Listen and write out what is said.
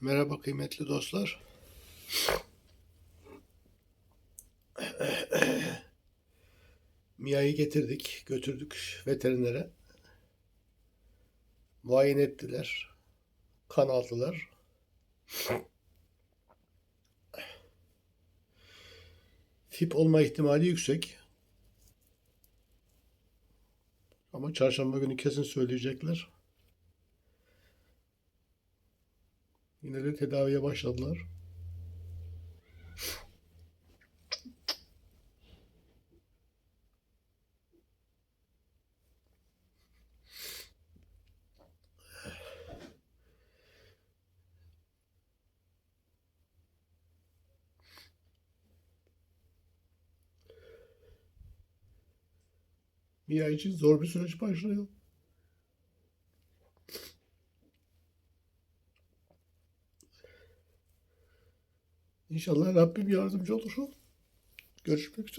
Merhaba kıymetli dostlar. Mia'yı getirdik, götürdük veterinere. Muayene ettiler. Kan aldılar. Tip olma ihtimali yüksek. Ama çarşamba günü kesin söyleyecekler. Yine de tedaviye başladılar. Mia için zor bir süreç başlıyor. İnşallah Rabbim yardımcı olur. Görüşmek üzere.